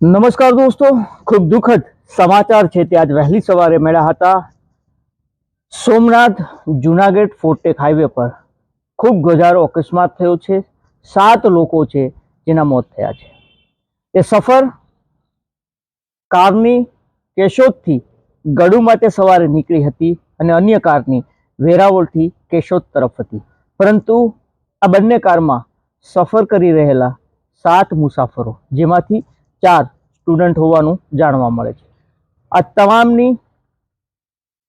નમસ્કાર દોસ્તો, ખૂબ દુઃખદ સમાચાર છે તે આજ વહેલી સવારે મળ્યા હતા. સોમનાથ જુનાગઢ ફોર્ટેક હાઈવે પર ખૂબ ગજારો અકસ્માત થયો છે. સાત લોકો છે જેના મોત થયા છે. એ સફર કારની કેશોદથી ગડુ માટે સવારે નીકળી હતી અને અન્ય કારની વેરાવળથી કેશોદ તરફ હતી. પરંતુ આ બંને કારમાં સફર કરી રહેલા સાત મુસાફરો, જેમાંથી ચાર સ્ટુડન્ટ હોવાનું જાણવા મળે છે. આ તમામની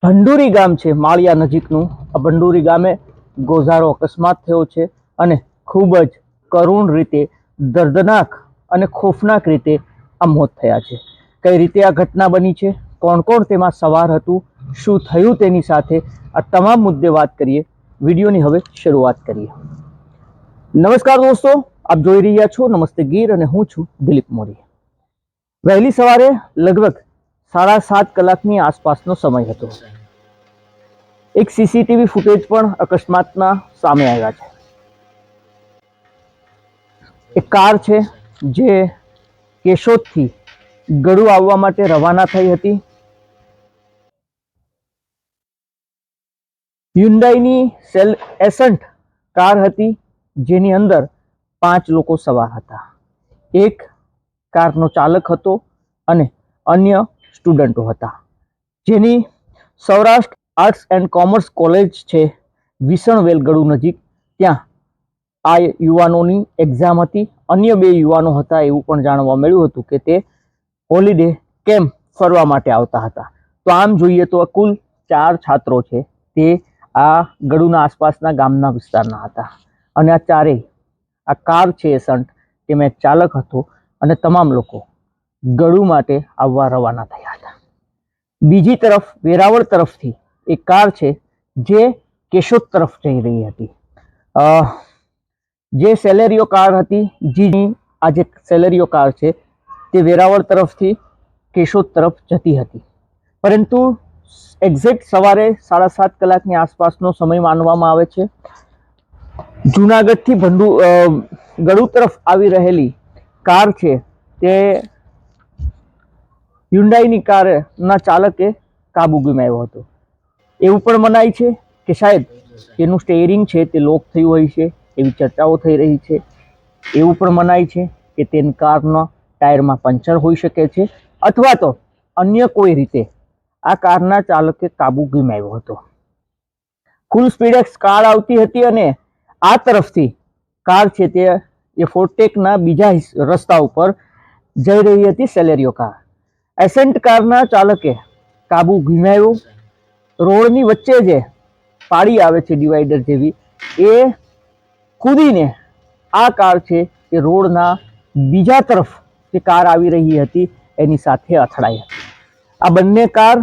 ભંડુરી ગામ છે, માળિયા નજીકનું. આ ભંડુરી ગામે ગોઝારો અકસ્માત થયો છે અને ખૂબ જ કરુણ રીતે, દર્દનાક અને ખોફનાક રીતે આ મોત થયા છે. કઈ રીતે આ ઘટના બની છે? કોણ કોણ તેમાં સવાર હતું? શું થયું તેની સાથે? આ તમામ મુદ્દે વાત કરીએ. વિડીયોની હવે શરૂઆત કરીએ. નમસ્કાર દોસ્તો, આપ જોઈ રહ્યા છો નમસ્તે ગીર અને હું છું દિલીપ મોરી. વહેલી સવારે લગભગ સાડા સાત કલાકની આસપાસનો સમય હતો. એક સીસીટીવી ફૂટેજ પણ અકસ્માતના સામે આવ્યા છે. એક કાર છે જે કેશોદથી ગળુ આવવા માટે રવાના થઈ હતી. હ્યુન્ડાઈની સેલ એસન્ટ કાર હતી, જેની અંદર પાંચ લોકો સવાર હતા. એક કારનો ચાલક હતો અને અન્ય સ્ટુડન્ટો હતા. જેની Saurashtra arts and commerce college છે, વિસણ વેલગડુ નજીક. ત્યાં આ યુવાનોની એક્ઝામ હતી. અન્ય બે યુવાનો હતા એવું પણ જાણવા મળ્યું હતું કે તે હોલિડે કેમ્પ ફરવા માટે આવતા હતા. તો આમ જોઈએ તો કુલ ચાર છાત્રો છે. તે આ ગળુના આસપાસના ગામના વિસ્તારના હતા. અને આ ચારેય, આ કાર છે એસન્ટ તેમાં ચાલક હતો. અને તમામ લોકો ગળુ માટે આવવા રવાના થયા હતા. બીજી તરફ, વેરાવળ તરફથી એક કાર છે જે કેશોદ તરફ જઈ રહી હતી. જે સેલેરીઓ કાર હતી જેની આ જે સેલેરીઓ કાર છે, તે વેરાવળ તરફથી કેશોદ તરફ જતી હતી. પરંતુ એક્ઝેક્ટ સવારે સાડા સાત કલાકની આસપાસનો સમય માનવામાં આવે છે. જુનાગઢથી ભંડુ ગળુ તરફ આવી રહેલી કાર છે તે હ્યુન્ડાઈની કારના ચાલકે કાબુ ગુમાવ્યો હતો. એવું પણ મનાય છે કે શાયદ તેનું સ્ટેરિંગ છે તે લોક થયું હોય છે, એવી ચર્ચાઓ થઈ રહી છે. એવું પણ મનાય છે કે તેની કારના ટાયરમાં પંચર હોઈ શકે છે અથવા તો અન્ય કોઈ રીતે આ કારના ચાલકે કાબુ ગુમાવ્યો હતો. ફૂલ સ્પીડે કાર આવતી હતી અને આ તરફથી કાર છે તે એ ફોર્ટેકના બીજા રસ્તા ઉપર જઈ રહી હતી સેલેરિયો કાર. એસેન્ટ કારના ચાલકે કાબુ ગુમાવ્યો રોડની વચ્ચે જે પાડી આવે છે ડિવાઈડર જેવી, એ કૂદીને આ કાર છે એ રોડના બીજા તરફ જે કાર આવી રહી હતી એની સાથે અથડાઈ હતી. આ બંને કાર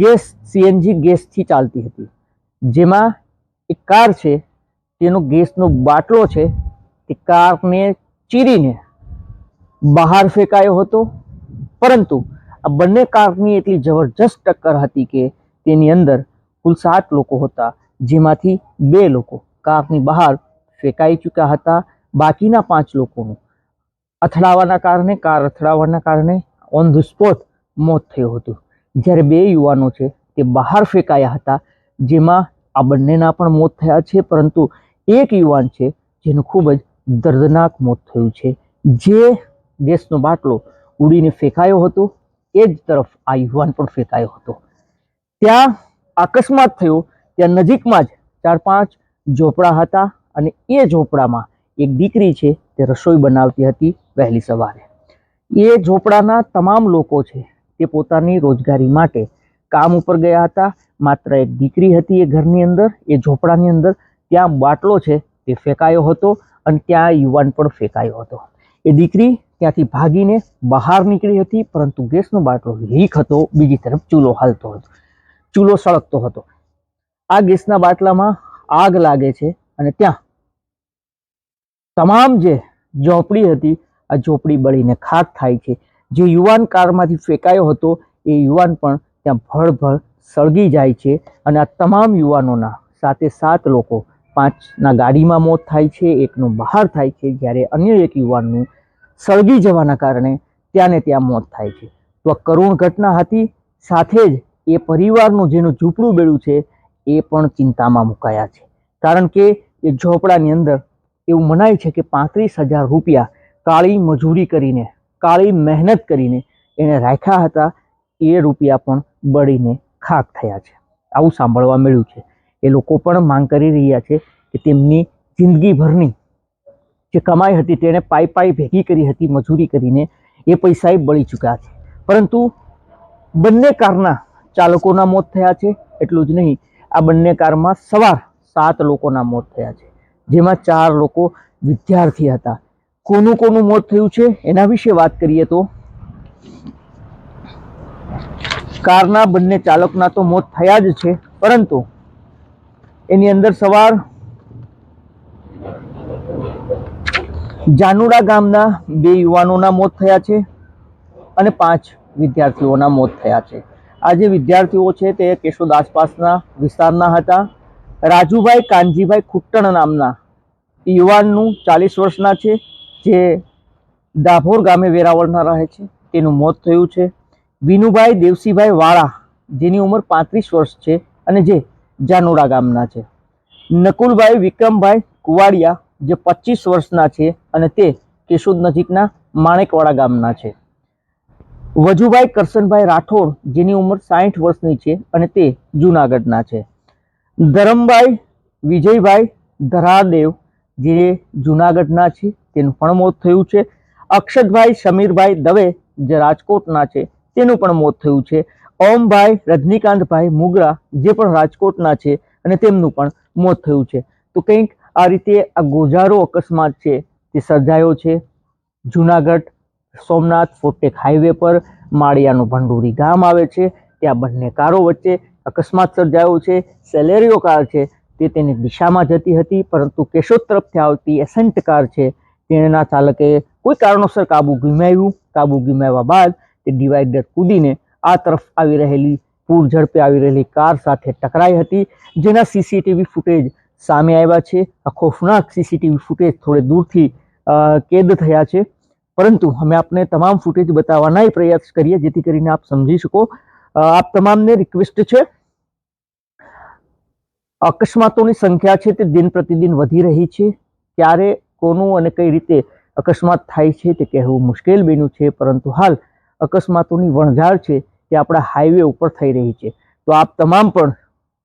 ગેસ, સીએનજી ગેસથી ચાલતી હતી. જેમાં એક કાર છે, તેનો ગેસનો બાટલો છે તે કારને ચીરીને બહાર ફેંકાયો હતો. પરંતુ આ બંને કારની એટલી જબરજસ્ત ટક્કર હતી કે તેની અંદર કુલ સાત લોકો હતા, જેમાંથી બે લોકો કારની બહાર ફેંકાઈ ચૂક્યા હતા. બાકીના પાંચ લોકોનું અથડાવાના કારણે, કાર અથડાવાના કારણે ઓન ધ સ્પોટ મોત થયું હતું. જ્યારે બે યુવાનો છે તે બહાર ફેંકાયા હતા, જેમાં આ બંનેના પણ મોત થયા છે. પરંતુ એક યુવાન છે જેનું ખૂબ જ દર્દનાક મોત થયું છે. જે ગેસનો બાટલો ઉડીને ફેંકાયો હતો, એ જ તરફ આ યુવાન પણ ફેંકાયો હતો. ત્યાં અકસ્માત થયો, ત્યાં નજીકમાં જ ચાર પાંચ ઝોપડા હતા અને એ ઝોપડામાં એક દીકરી છે, તે રસોઈ બનાવતી હતી વહેલી સવારે. એ ઝોપડાના તમામ લોકો છે, તે પોતાની રોજગારી માટે કામ ઉપર ગયા હતા. માત્ર એક દીકરી હતી એ ઘરની અંદર, એ ઝોપડાની અંદર. ત્યાં બાટલો છે, તે ફેંકાયો હતો અને ત્યાં યુવાન પણ ફેંકાયો હતો. એ દીકરી ત્યાંથી ભાગીને બહાર નીકળી હતી, પરંતુ ગેસનો બાટલો લીક હતો, બીજી તરફ ચૂલો હાલતો હતો, ચૂલો સળગતો હતો. આ ગેસના બાટલામાં આગ લાગે છે અને ત્યાં તમામ જે ઝોપડી હતી, આ ઝોપડી બળીને ખાક થાય છે. જે યુવાન કારમાંથી ફેંકાયો હતો, એ યુવાન પણ ત્યાં ભળભળ સળગી જાય છે અને આ તમામ યુવાનોના સાથે સાત લોકો પાંચના ગાડીમાં મોત થાય છે, એકનું બહાર થાય છે, જ્યારે અન્ય એક યુવાનનું સળગી જવાના કારણે ત્યાં ને ત્યાં મોત થાય છે. તો આ કરુણ ઘટના હતી, સાથે જ એ પરિવારનું જેનું ઝૂંપડું બેડું છે, એ પણ ચિંતામાં મુકાયા છે. કારણ કે એ ઝોપડાની અંદર એવું મનાય છે કે પાંત્રીસ હજાર રૂપિયા કાળી મજૂરી કરીને, કાળી મહેનત કરીને એણે રાખ્યા હતા, એ રૂપિયા પણ બળીને ખાક થયા છે. આવું સાંભળવા મળ્યું છે. એ લોકો પણ માંગ કરી રહ્યા છે કે તેમની જિંદગીભરની જે કમાઈ હતી તેણે પાઈ પાઈ ભેગી કરી હતી, મજૂરી કરીને, એ પૈસા એ બળી ચૂક્યા છે. પરંતુ બંને કારના ચાલકોના મોત થયા છે, એટલું જ નહીં, આ બંને કારમાં સવાર સાત લોકોના મોત થયા છે, જેમાં ચાર લોકો વિદ્યાર્થી હતા. કોનું કોનું મોત થયું છે, એના વિશે વાત કરીએ તો, કારના બંને ચાલકના તો મોત થયા જ છે, પરંતુ એની અંદર સવાર જાનુડા ગામના બે યુવાનોના મોત થયા છે અને પાંચ વિદ્યાર્થીઓના મોત થયા છે. આ જે વિદ્યાર્થીઓ છે તે કેશોદ આસપાસના વિસ્તારના હતા. રાજુભાઈ કાનજીભાઈ ખુટ્ટણ નામના યુવાનનું ચાલીસ વર્ષના છે, જે દાભોર ગામે વેરાવળના રહે છે. તેનું મોત થયું છે. વિનુભાઈ દેવસીભાઈ વાળા, જેની ઉંમર પાંત્રીસ વર્ષ છે અને જે જાનોડા ગામના છે. નકુલભાઈ વિક્રમભાઈ કુવાડિયા જે પચીસ વર્ષના છે અને તે કેશોદ નજીકના માણેકવાડા ગામના છે. વજુભાઈ કરશનભાઈ રાઠોડ જેની ઉંમર સાઠ વર્ષની છે અને તે જુનાગઢના છે. ધરમભાઈ વિજયભાઈ ધરાદેવ જે જુનાગઢના છે, તેનું પણ મોત થયું છે. અક્ષતભાઈ સમીરભાઈ દવે જે રાજકોટના છે, તેનું પણ મોત થયું છે. ઓમભાઈ, રજનીકાંતભાઈ મુગરા જે પણ રાજકોટના છે અને તેમનું પણ મોત થયું છે. તો કંઈક આ રીતે આ ગોજારો અકસ્માત છે તે સર્જાયો છે. જુનાગઢ સોમનાથ ફોટેક હાઈવે પર માળિયાનું ભંડુરી ગામ આવે છે. ત્યાં બંને કારો વચ્ચે અકસ્માત સર્જાયો છે. સેલેરિયો કાર છે. તે તેની દિશામાં જતી હતી, પરંતુ કેશોદ તરફથી આવતી એસેન્ટ કાર છે તેના ચાલકે કોઈ કારણોસર કાબુ ગુમાવ્યું. કાબુ ગુમાવ્યા બાદ તે ડિવાઈડર કૂદીને આ તરફ આવી રહેલી પૂર ઝડપે આવી રહેલી કાર સાથે ટકરાઈ હતી, જેના સીસીટીવી ફૂટેજ સામે આવ્યા છે. આ ખોફનાક સીસીટીવી ફૂટેજ થોડે દૂરથી કેદ થયા છે. પરંતુ અમે આપને તમામ ફૂટેજ બતાવવાના પ્રયાસ કરીએ, જેથી કરીને આપ સમજી શકો. આપ તમામને રિક્વેસ્ટ છે, અકસ્માતોની સંખ્યા છે તે દિન પ્રતિદિન વધી રહી છે. ક્યારે, કોનું અને કઈ રીતે અકસ્માત થાય છે તે કહેવું મુશ્કેલ બન્યું છે, પરંતુ હાલ અકસ્માતોની વણઝાર છે તે આપણા હાઈવે ઉપર થઈ રહી છે. તો આપ તમામ પણ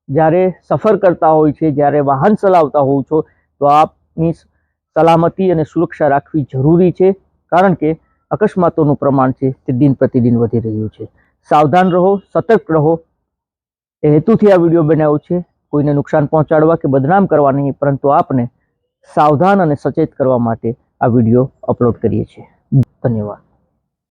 જ્યારે સફર કરતા હોય છે, જ્યારે વાહન ચલાવતા હોવ છો, તો આપની સલામતી અને સુરક્ષા રાખવી જરૂરી છે. કારણ કે અકસ્માતોનું પ્રમાણ છે તે દિન પ્રતિદિન વધી રહ્યું છે. સાવધાન રહો, સતર્ક રહો. એ હેતુથી આ વીડિયો બનાવ્યો છે. કોઈને નુકસાન પહોંચાડવા કે બદનામ કરવા નહીં, પરંતુ આપને સાવધાન અને સચેત કરવા માટે આ વીડિયો અપલોડ કરીએ છીએ. ધન્યવાદ.